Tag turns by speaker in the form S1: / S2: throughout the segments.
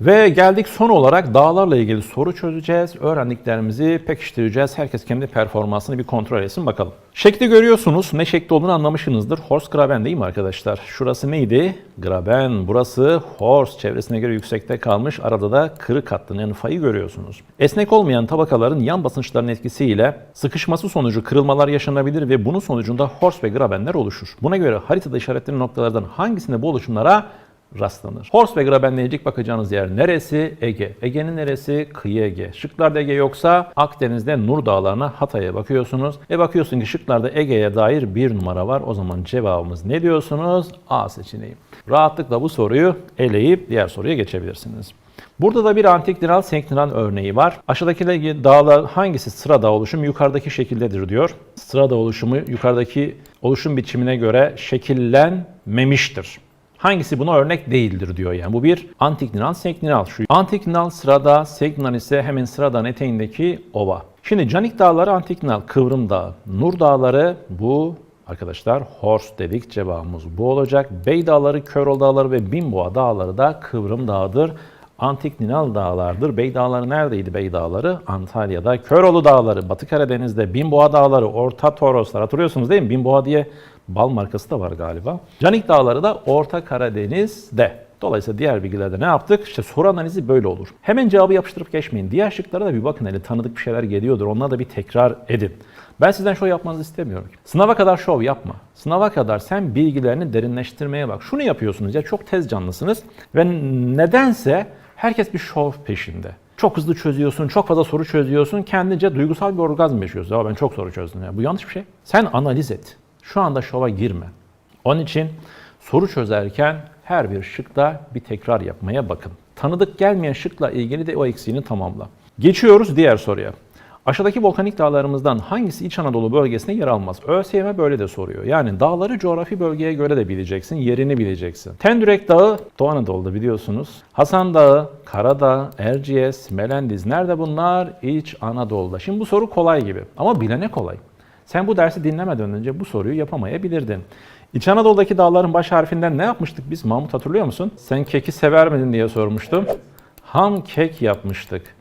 S1: Ve geldik son olarak dağlarla ilgili soru çözeceğiz. Öğrendiklerimizi pekiştireceğiz. Herkes kendi performansını bir kontrol etsin bakalım. Şekli görüyorsunuz. Ne şekli olduğunu anlamışsınızdır. Horst Graben değil mi arkadaşlar? Şurası neydi? Graben. Burası Horst. Çevresine göre yüksekte kalmış. Arada da kırık hattın yani fayı görüyorsunuz. Esnek olmayan tabakaların yan basınçların etkisiyle sıkışması sonucu kırılmalar yaşanabilir ve bunun sonucunda Horst ve Grabenler oluşur. Buna göre haritada işaretlenen noktalardan hangisinde bu oluşumlara rastlanır. Horst ve Graben'le ilgili bakacağınız yer neresi? Ege. Ege'nin neresi? Kıyı Ege. Şıklarda Ege yoksa Akdeniz'de Nur Dağları'na Hatay'a bakıyorsunuz. Ve bakıyorsun ki şıklarda Ege'ye dair bir numara var. O zaman cevabımız ne diyorsunuz? A seçeneği. Rahatlıkla bu soruyu eleyip diğer soruya geçebilirsiniz. Burada da bir antik diral senktiral örneği var. Aşağıdaki dağlar hangisi sıra dağ oluşumu yukarıdaki şekildedir diyor. Sıra dağ oluşumu yukarıdaki oluşum biçimine göre şekillenmemiştir. Hangisi buna örnek değildir diyor yani. Bu bir antiklinal, senklinal. Şu antiklinal sırada, senklinal ise hemen sıradan eteğindeki ova. Şimdi Canik Dağları antiklinal, Kıvrım Dağı, Nur Dağları bu arkadaşlar Horst dedik cevabımız bu olacak. Bey Dağları, Körol Dağları ve Binboğa Dağları da Kıvrım Dağı'dır. Antiklinal dağlardır. Bey Dağları neredeydi Bey Dağları? Antalya'da. Köroğlu Dağları, Batı Karadeniz'de, Binboğa Dağları, Orta Toroslar. Hatırlıyorsunuz değil mi? Binboğa diye bal markası da var galiba. Canik Dağları da Orta Karadeniz'de. Dolayısıyla diğer bilgilerde ne yaptık? İşte soru analizi böyle olur. Hemen cevabı yapıştırıp geçmeyin. Diğer şıklara da bir bakın hele tanıdık bir şeyler geliyordur. Onlara da bir tekrar edin. Ben sizden şov yapmanızı istemiyorum. Sınava kadar şov yapma. Sınava kadar sen bilgilerini derinleştirmeye bak. Şunu yapıyorsunuz ya çok tez canlısınız ve nedense herkes bir şov peşinde. Çok hızlı çözüyorsun, çok fazla soru çözüyorsun, kendince duygusal bir orgazm yaşıyorsun. Ya ben çok soru çözdüm ya. Bu yanlış bir şey. Sen analiz et. Şu anda şova girme. Onun için soru çözerken her bir şıkta bir tekrar yapmaya bakın. Tanıdık gelmeyen şıkla ilgili de o eksiğini tamamla. Geçiyoruz diğer soruya. Aşağıdaki volkanik dağlarımızdan hangisi İç Anadolu bölgesinde yer almaz? ÖSYM böyle de soruyor. Yani dağları coğrafi bölgeye göre de bileceksin, yerini bileceksin. Tendürek Dağı Doğu Anadolu'da biliyorsunuz. Hasan Dağı, Karadağ, Erciyes, Melendiz nerede bunlar? İç Anadolu'da. Şimdi bu soru kolay gibi ama bilene kolay. Sen bu dersi dinlemeden önce bu soruyu yapamayabilirdin. İç Anadolu'daki dağların baş harfinden ne yapmıştık biz? Mahmut hatırlıyor musun? Sen keki sever miydin diye sormuştum. Ham kek yapmıştık.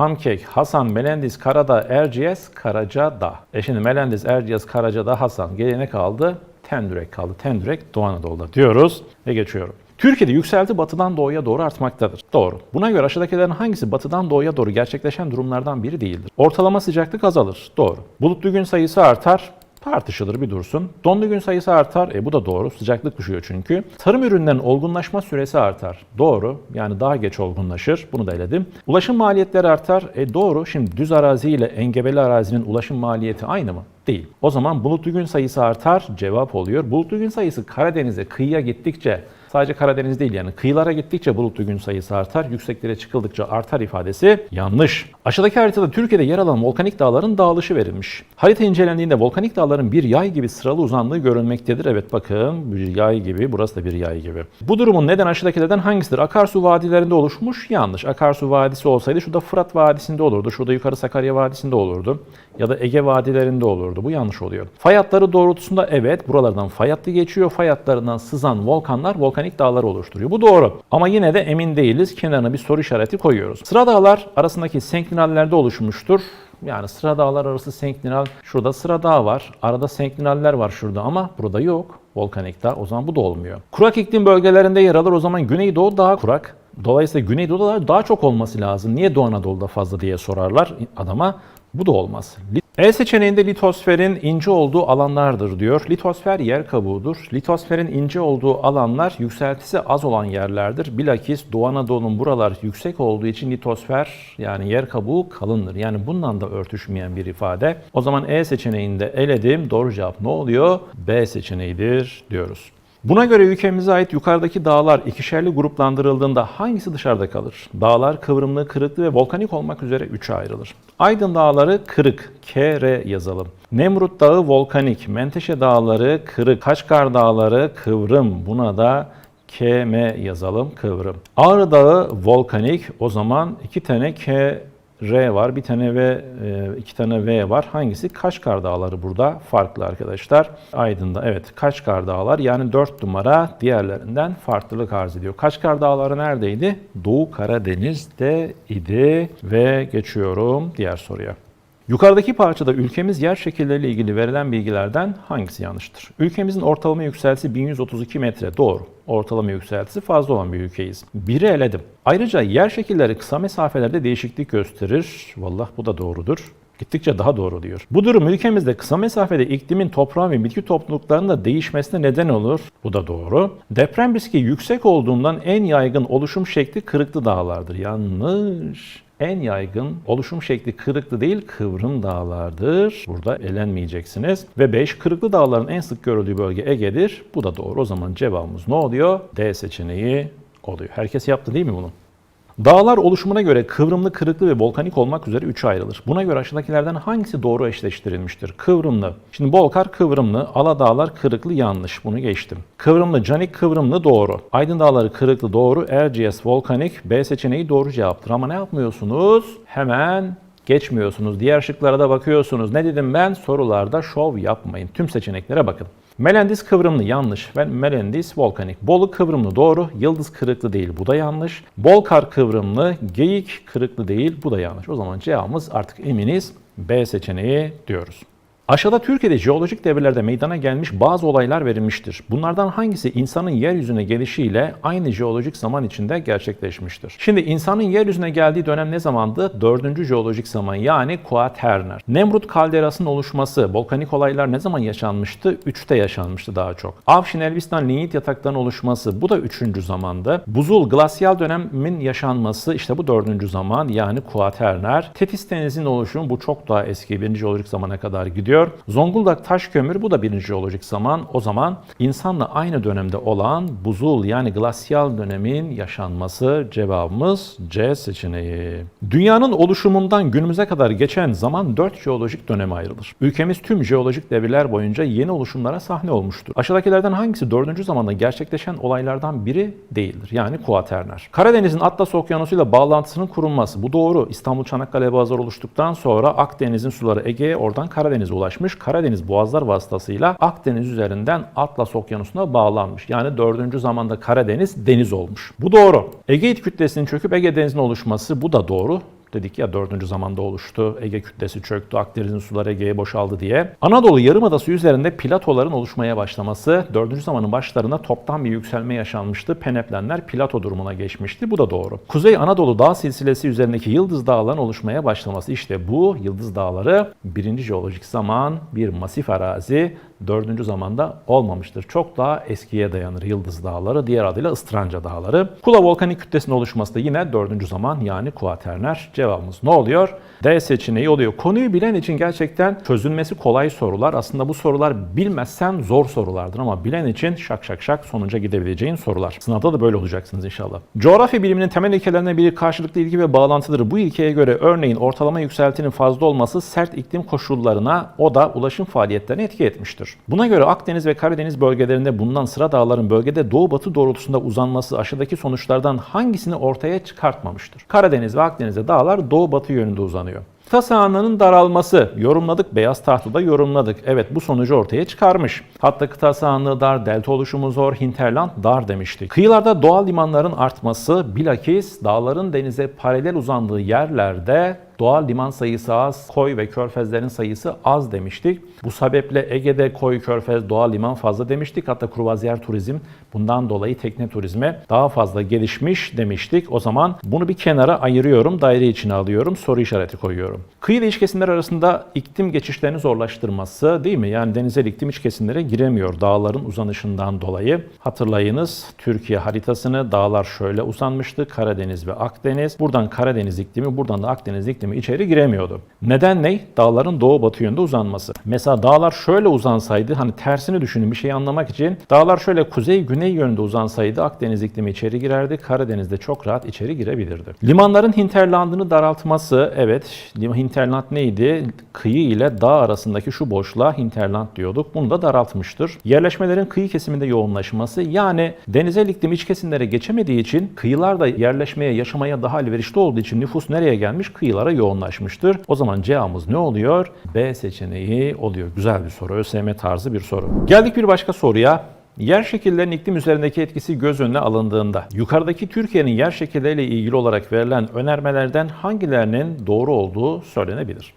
S1: Ham kek, Hasan, Melendiz, Karadağ, Erciyes, Karacadağ. E şimdi Melendiz, Erciyes, Karacadağ, Hasan. Geriye ne kaldı? Tendürek kaldı. Tendürek Doğu Anadolu'da diyoruz ve geçiyorum. Türkiye'de yükselti batıdan doğuya doğru artmaktadır. Doğru. Buna göre aşağıdakilerin hangisi batıdan doğuya doğru gerçekleşen durumlardan biri değildir? Ortalama sıcaklık azalır. Doğru. Bulutlu gün sayısı artar. Tartışılır bir dursun. Donlu gün sayısı artar. E bu da doğru. Sıcaklık düşüyor çünkü. Tarım ürünlerinin olgunlaşma süresi artar. Doğru. Yani daha geç olgunlaşır. Bunu da eledim. Ulaşım maliyetleri artar. E doğru. Şimdi düz arazi ile engebeli arazinin ulaşım maliyeti aynı mı? Değil. O zaman bulutlu gün sayısı artar. Cevap oluyor. Bulutlu gün sayısı Karadeniz'e kıyıya gittikçe Sadece Karadeniz değil yani kıyılara gittikçe bulutlu gün sayısı artar, yükseklere çıkıldıkça artar ifadesi yanlış. Aşağıdaki haritada Türkiye'de yer alan volkanik dağların dağılışı verilmiş. Harita incelendiğinde volkanik dağların bir yay gibi sıralı uzandığı görünmektedir. Evet bakın bir yay gibi, burası da bir yay gibi. Bu durumun neden aşağıdakilerden hangisidir? Akarsu vadilerinde oluşmuş. Yanlış. Akarsu vadisi olsaydı şurada Fırat Vadisi'nde olurdu. Şurada yukarı Sakarya Vadisi'nde olurdu. Ya da Ege vadilerinde olurdu. Bu yanlış oluyor. Fay hatları doğrultusunda evet buralardan fay hattı geçiyor. Fay hatlarından sızan volkanlar volkanik dağlar oluşturuyor. Bu doğru. Ama yine de emin değiliz. Kenarına bir soru işareti koyuyoruz. Sıra dağlar arasındaki senklinallerde oluşmuştur. Yani sıra dağlar arası senklinal. Şurada sıra dağ var. Arada senklinaller var şurada ama burada yok. Volkanik dağ. O zaman bu da olmuyor. Kurak iklim bölgelerinde yer alır. O zaman Güneydoğu daha kurak. Dolayısıyla Güneydoğu'da daha çok olması lazım. Niye Doğu Anadolu'da fazla diye sorarlar adama. Bu da olmaz. E seçeneğinde litosferin ince olduğu alanlardır diyor. Litosfer yer kabuğudur. Litosferin ince olduğu alanlar yükseltisi az olan yerlerdir. Bilakis Doğu Anadolu'nun buralar yüksek olduğu için litosfer yani yer kabuğu kalındır. Yani bundan da örtüşmeyen bir ifade. O zaman E seçeneğinde eledim. Doğru cevap ne oluyor? B seçeneğidir diyoruz. Buna göre ülkemize ait yukarıdaki dağlar ikişerli gruplandırıldığında hangisi dışarıda kalır? Dağlar kıvrımlı, kırıklı ve volkanik olmak üzere üçe ayrılır. Aydın Dağları kırık, K-R yazalım. Nemrut Dağı volkanik, Menteşe Dağları kırık, Kaçkar Dağları kıvrım. Buna da KM yazalım, kıvrım. Ağrı Dağı volkanik, o zaman iki tane K R var, bir tane V, e, iki tane V var. Hangisi? Kaşgar Dağları burada farklı arkadaşlar. Aydın'da evet Kaşgar Dağlar yani 4 numara diğerlerinden farklılık arz ediyor. Kaşgar Dağları neredeydi? Doğu Karadeniz'de idi ve geçiyorum diğer soruya. Yukarıdaki parçada ülkemiz yer şekilleriyle ilgili verilen bilgilerden hangisi yanlıştır? Ülkemizin ortalama yükseltisi 1132 metre. Doğru. Ortalama yükseltisi fazla olan bir ülkeyiz. Biri eledim. Ayrıca yer şekilleri kısa mesafelerde değişiklik gösterir. Vallah bu da doğrudur. Gittikçe daha doğru diyor. Bu durum ülkemizde kısa mesafede iklimin, toprağın ve bitki topluluklarının da değişmesine neden olur. Bu da doğru. Deprem riski yüksek olduğundan en yaygın oluşum şekli kırıklı dağlardır. Yanlış en yaygın oluşum şekli kırıklı değil kıvrım dağlardır. Burada elenmeyeceksiniz. Ve 5 kırıklı dağların en sık görüldüğü bölge Ege'dir. Bu da doğru. O zaman cevabımız ne oluyor? D seçeneği oluyor. Herkes yaptı değil mi bunu? Dağlar oluşumuna göre kıvrımlı, kırıklı ve volkanik olmak üzere üçe ayrılır. Buna göre aşağıdakilerden hangisi doğru eşleştirilmiştir? Kıvrımlı. Şimdi Bolkar kıvrımlı, Aladağlar kırıklı yanlış. Bunu geçtim. Kıvrımlı, Canik kıvrımlı doğru. Aydın Dağları kırıklı doğru. Erciyes volkanik. B seçeneği doğru cevaptır. Ama ne yapmıyorsunuz? Hemen geçmiyorsunuz. Diğer şıklara da bakıyorsunuz. Ne dedim ben? Sorularda şov yapmayın. Tüm seçeneklere bakın. Melendis kıvrımlı yanlış ve Melendis volkanik. Bolu kıvrımlı doğru, yıldız kırıklı değil bu da yanlış. Bolkar kıvrımlı, geyik kırıklı değil bu da yanlış. O zaman cevabımız artık eminiz B seçeneği diyoruz. Aşağıda Türkiye'de jeolojik devrelerde meydana gelmiş bazı olaylar verilmiştir. Bunlardan hangisi insanın yeryüzüne gelişiyle aynı jeolojik zaman içinde gerçekleşmiştir? Şimdi insanın yeryüzüne geldiği dönem ne zamandı? Dördüncü jeolojik zaman yani Kuaterner. Nemrut kalderasının oluşması, volkanik olaylar ne zaman yaşanmıştı? Üçte yaşanmıştı daha çok. Avşin Elbistan linyit yataklarının oluşması bu da üçüncü zamandı. Buzul glasyal dönemin yaşanması işte bu dördüncü zaman yani Kuaterner. Tetis denizinin oluşumu bu çok daha eski birinci jeolojik zamana kadar gidiyor. Zonguldak taş kömür bu da birinci jeolojik zaman. O zaman insanla aynı dönemde olan buzul yani glasyal dönemin yaşanması cevabımız C seçeneği. Dünyanın oluşumundan günümüze kadar geçen zaman 4 jeolojik döneme ayrılır. Ülkemiz tüm jeolojik devirler boyunca yeni oluşumlara sahne olmuştur. Aşağıdakilerden hangisi 4. zamanda gerçekleşen olaylardan biri değildir? Yani kuaterner. Karadeniz'in Atlas Okyanusu ile bağlantısının kurulması. Bu doğru. İstanbul Çanakkale Boğazları oluştuktan sonra Akdeniz'in suları Ege'ye oradan Karadeniz'e ulaşmış. Karadeniz boğazlar vasıtasıyla Akdeniz üzerinden Atlas Okyanusu'na bağlanmış. Yani 4. zamanda Karadeniz deniz olmuş. Bu doğru. Ege kütlesinin çöküp Ege Denizi'nin oluşması bu da doğru. Dedik ya dördüncü zamanda oluştu. Ege kütlesi çöktü. Akdeniz'in suları Ege'ye boşaldı diye. Anadolu Yarımadası üzerinde platoların oluşmaya başlaması dördüncü zamanın başlarında toptan bir yükselme yaşanmıştı. Peneplenler plato durumuna geçmişti. Bu da doğru. Kuzey Anadolu Dağ silsilesi üzerindeki Yıldız Dağları'nın oluşmaya başlaması. işte bu Yıldız Dağları birinci jeolojik zaman bir masif arazi dördüncü zamanda olmamıştır. Çok daha eskiye dayanır Yıldız Dağları, diğer adıyla Istranca Dağları. Kula volkanik kütlesinin oluşması da yine dördüncü zaman yani Kuaterner. Cevabımız ne oluyor? D seçeneği oluyor. Konuyu bilen için gerçekten çözülmesi kolay sorular. Aslında bu sorular bilmezsen zor sorulardır ama bilen için şak şak şak sonuca gidebileceğin sorular. Sınavda da böyle olacaksınız inşallah. Coğrafya biliminin temel ilkelerinden biri karşılıklı ilgi ve bağlantıdır. Bu ilkeye göre örneğin ortalama yükseltinin fazla olması sert iklim koşullarına o da ulaşım faaliyetlerine etki etmiştir. Buna göre Akdeniz ve Karadeniz bölgelerinde bulunan sıra dağların bölgede doğu batı doğrultusunda uzanması aşağıdaki sonuçlardan hangisini ortaya çıkartmamıştır? Karadeniz ve Akdeniz'de dağlar doğu batı yönünde uzanıyor. Kıta sahanlığının daralması yorumladık. Beyaz tahtada yorumladık. Evet bu sonucu ortaya çıkarmış. Hatta kıta sahanlığı dar, delta oluşumu zor, hinterland dar demiştik. Kıyılarda doğal limanların artması bilakis dağların denize paralel uzandığı yerlerde doğal liman sayısı az, koy ve körfezlerin sayısı az demiştik. Bu sebeple Ege'de koy, körfez, doğal liman fazla demiştik. Hatta kruvaziyer turizm bundan dolayı tekne turizme daha fazla gelişmiş demiştik. O zaman bunu bir kenara ayırıyorum, daire içine alıyorum, soru işareti koyuyorum. Kıyı iç kesimler arasında iklim geçişlerini zorlaştırması değil mi? Yani denizel iklim iç kesimlere giremiyor dağların uzanışından dolayı. Hatırlayınız Türkiye haritasını dağlar şöyle uzanmıştı. Karadeniz ve Akdeniz. Buradan Karadeniz iklimi, buradan da Akdeniz iklimi içeri giremiyordu. Neden ne? Dağların doğu batı yönde uzanması. Mesela dağlar şöyle uzansaydı hani tersini düşünün bir şeyi anlamak için dağlar şöyle kuzey güney yönde uzansaydı Akdeniz iklimi içeri girerdi. Karadeniz'de çok rahat içeri girebilirdi. Limanların hinterlandını daraltması evet hinterland neydi? Kıyı ile dağ arasındaki şu boşluğa hinterland diyorduk. Bunu da daraltmıştır. Yerleşmelerin kıyı kesiminde yoğunlaşması yani denizel iklim iç kesimlere geçemediği için kıyılarda yerleşmeye, yaşamaya daha elverişli olduğu için nüfus nereye gelmiş? Kıyılara yoğunlaşmıştır. O zaman C'miz ne oluyor? B seçeneği oluyor. Güzel bir soru. ÖSYM tarzı bir soru. Geldik bir başka soruya. Yer şekillerinin iklim üzerindeki etkisi göz önüne alındığında yukarıdaki Türkiye'nin yer şekilleriyle ilgili olarak verilen önermelerden hangilerinin doğru olduğu söylenebilir.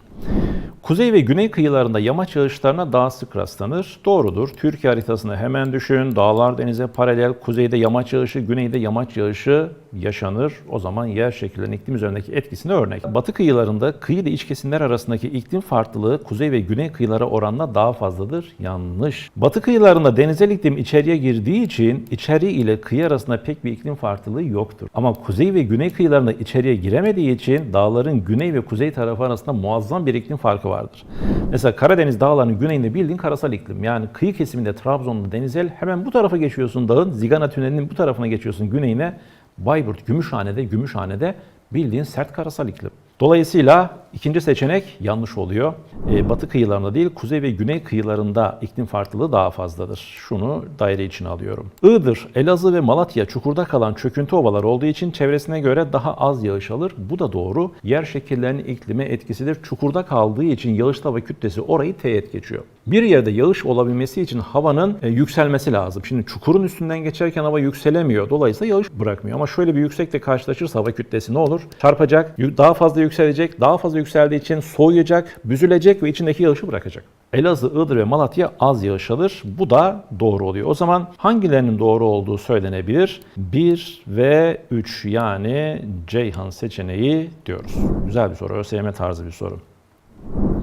S1: Kuzey ve güney kıyılarında yamaç yağışlarına daha sık rastlanır. Doğrudur. Türkiye haritasını hemen düşün. Dağlar denize paralel. Kuzeyde yamaç yağışı, güneyde yamaç yağışı yaşanır. O zaman yer şekillerinin iklim üzerindeki etkisine örnek. Batı kıyılarında kıyı ile iç kesimler arasındaki iklim farklılığı kuzey ve güney kıyılara oranla daha fazladır. Yanlış. Batı kıyılarında denizel iklim içeriye girdiği için içeri ile kıyı arasında pek bir iklim farklılığı yoktur. Ama kuzey ve güney kıyılarında içeriye giremediği için dağların güney ve kuzey tarafı arasında muazzam bir iklim farkı vardır. Mesela Karadeniz dağlarının güneyinde bildiğin karasal iklim. Yani kıyı kesiminde Trabzon'da denizel hemen bu tarafa geçiyorsun dağın. Zigana Tüneli'nin bu tarafına geçiyorsun güneyine. Bayburt, Gümüşhane'de, Gümüşhane'de bildiğin sert karasal iklim. Dolayısıyla ikinci seçenek yanlış oluyor. Ee, batı kıyılarında değil, kuzey ve güney kıyılarında iklim farklılığı daha fazladır. Şunu daire içine alıyorum. Iğdır, Elazığ ve Malatya çukurda kalan çöküntü ovaları olduğu için çevresine göre daha az yağış alır. Bu da doğru. Yer şekillerinin iklime etkisidir. Çukurda kaldığı için yağış hava kütlesi orayı teğet geçiyor. Bir yerde yağış olabilmesi için havanın e, yükselmesi lazım. Şimdi çukurun üstünden geçerken hava yükselemiyor. Dolayısıyla yağış bırakmıyor. Ama şöyle bir yüksekle karşılaşırsa hava kütlesi ne olur? Çarpacak, daha fazla yükselecek, daha fazla yükseldiği için soğuyacak, büzülecek ve içindeki yağışı bırakacak. Elazığ, Iğdır ve Malatya az yağış alır. Bu da doğru oluyor. O zaman hangilerinin doğru olduğu söylenebilir? 1 ve 3 yani Ceyhan seçeneği diyoruz. Güzel bir soru. ÖSYM tarzı bir soru.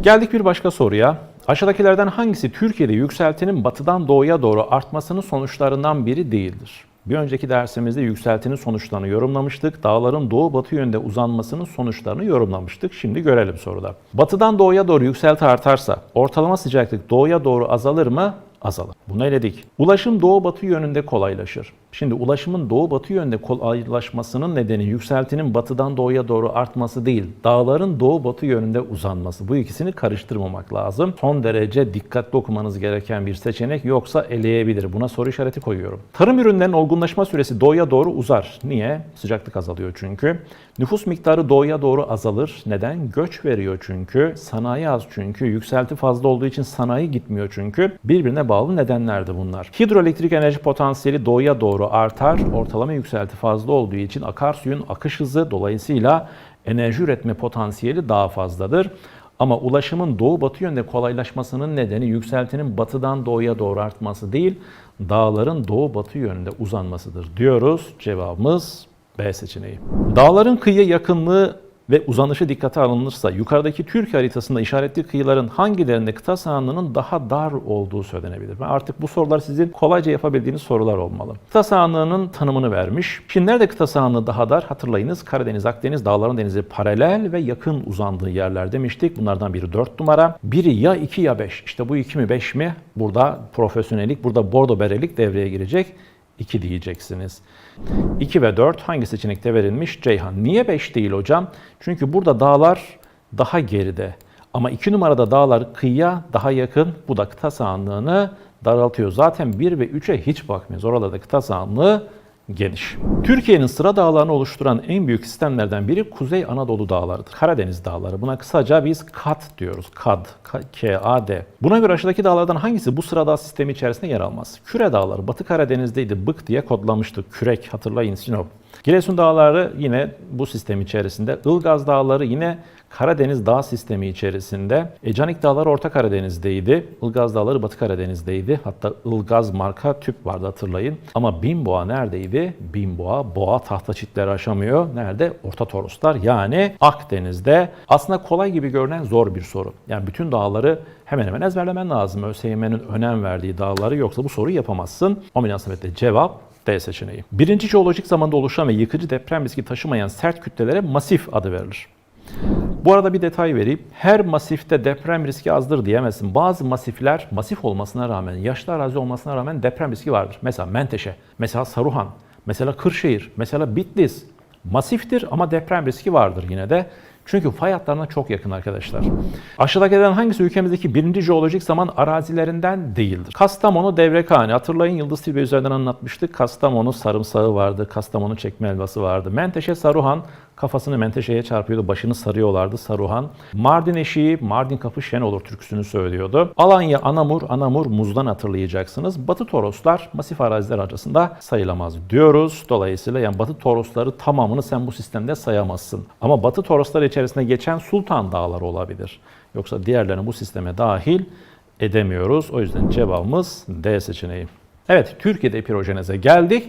S1: Geldik bir başka soruya. Aşağıdakilerden hangisi Türkiye'de yükseltinin batıdan doğuya doğru artmasının sonuçlarından biri değildir? Bir önceki dersimizde yükseltinin sonuçlarını yorumlamıştık. Dağların doğu batı yönde uzanmasının sonuçlarını yorumlamıştık. Şimdi görelim soruda. Batıdan doğuya doğru yükselti artarsa ortalama sıcaklık doğuya doğru azalır mı? Azalır. Bunu eledik. Ulaşım doğu batı yönünde kolaylaşır. Şimdi ulaşımın doğu batı yönde kolaylaşmasının nedeni yükseltinin batıdan doğuya doğru artması değil, dağların doğu batı yönünde uzanması. Bu ikisini karıştırmamak lazım. Son derece dikkatli okumanız gereken bir seçenek yoksa eleyebilir. Buna soru işareti koyuyorum. Tarım ürünlerinin olgunlaşma süresi doğuya doğru uzar. Niye? Sıcaklık azalıyor çünkü. Nüfus miktarı doğuya doğru azalır. Neden? Göç veriyor çünkü. Sanayi az çünkü. Yükselti fazla olduğu için sanayi gitmiyor çünkü. Birbirine bağlı nedenlerdi bunlar. Hidroelektrik enerji potansiyeli doğuya doğru artar. Ortalama yükselti fazla olduğu için akarsuyun akış hızı dolayısıyla enerji üretme potansiyeli daha fazladır. Ama ulaşımın doğu batı yönde kolaylaşmasının nedeni yükseltinin batıdan doğuya doğru artması değil, dağların doğu batı yönünde uzanmasıdır diyoruz. Cevabımız B seçeneği. Dağların kıyıya yakınlığı ve uzanışı dikkate alınırsa yukarıdaki Türkiye haritasında işaretli kıyıların hangilerinde kıta sahanlığının daha dar olduğu söylenebilir. Artık bu sorular sizin kolayca yapabildiğiniz sorular olmalı. Kıta sahanlığının tanımını vermiş. Şimdi nerede kıta sahanlığı daha dar? Hatırlayınız Karadeniz, Akdeniz, dağların denizi paralel ve yakın uzandığı yerler demiştik. Bunlardan biri 4 numara. Biri ya 2 ya 5. İşte bu 2 mi 5 mi? Burada profesyonellik, burada bordo berelik devreye girecek. 2 diyeceksiniz. 2 ve 4 hangi seçenekte verilmiş? Ceyhan. Niye 5 değil hocam? Çünkü burada dağlar daha geride. Ama 2 numarada dağlar kıyıya daha yakın. Bu da kıta sahanlığını daraltıyor. Zaten 1 ve 3'e hiç bakmıyoruz. Oralarda kıta sahanlığı geniş. Türkiye'nin sıra dağlarını oluşturan en büyük sistemlerden biri Kuzey Anadolu Dağları'dır. Karadeniz Dağları. Buna kısaca biz KAD diyoruz. KAD. K-A-D. Buna göre aşağıdaki dağlardan hangisi bu sıra dağ sistemi içerisinde yer almaz? Küre Dağları Batı Karadeniz'deydi. Bık diye kodlamıştık. Kürek hatırlayın Sinop. Giresun Dağları yine bu sistem içerisinde. Ilgaz Dağları yine Karadeniz Dağ Sistemi içerisinde. E, Canik Dağları Orta Karadeniz'deydi. Ilgaz Dağları Batı Karadeniz'deydi. Hatta Ilgaz marka tüp vardı hatırlayın. Ama Binboğa neredeydi? Binboğa, boğa tahta çitleri aşamıyor. Nerede? Orta Toroslar yani Akdeniz'de. Aslında kolay gibi görünen zor bir soru. Yani bütün dağları hemen hemen ezberlemen lazım. ÖSYM'nin önem verdiği dağları yoksa bu soruyu yapamazsın. O münasebetle cevap D seçeneği. Birinci jeolojik zamanda oluşan ve yıkıcı deprem riski taşımayan sert kütlelere masif adı verilir. Bu arada bir detay vereyim. Her masifte deprem riski azdır diyemezsin. Bazı masifler masif olmasına rağmen, yaşlı arazi olmasına rağmen deprem riski vardır. Mesela Menteşe, mesela Saruhan, mesela Kırşehir, mesela Bitlis. Masiftir ama deprem riski vardır yine de. Çünkü fay hatlarına çok yakın arkadaşlar. Aşağıdakilerden hangisi ülkemizdeki birinci jeolojik zaman arazilerinden değildir? Kastamonu Devrekhane. Hatırlayın Yıldız Tilbe üzerinden anlatmıştık. Kastamonu sarımsağı vardı, Kastamonu çekme helvası vardı. Menteşe Saruhan, Kafasını menteşeye çarpıyordu, başını sarıyorlardı Saruhan. Mardin eşiği, Mardin kapı şen olur türküsünü söylüyordu. Alanya, Anamur, Anamur muzdan hatırlayacaksınız. Batı Toroslar masif araziler arasında sayılamaz diyoruz. Dolayısıyla yani Batı Torosları tamamını sen bu sistemde sayamazsın. Ama Batı Toroslar içerisinde geçen Sultan Dağları olabilir. Yoksa diğerlerini bu sisteme dahil edemiyoruz. O yüzden cevabımız D seçeneği. Evet, Türkiye'de epirojeneze geldik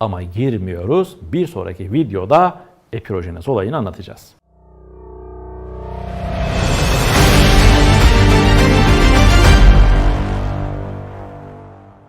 S1: ama girmiyoruz. Bir sonraki videoda epirojenez olayını anlatacağız.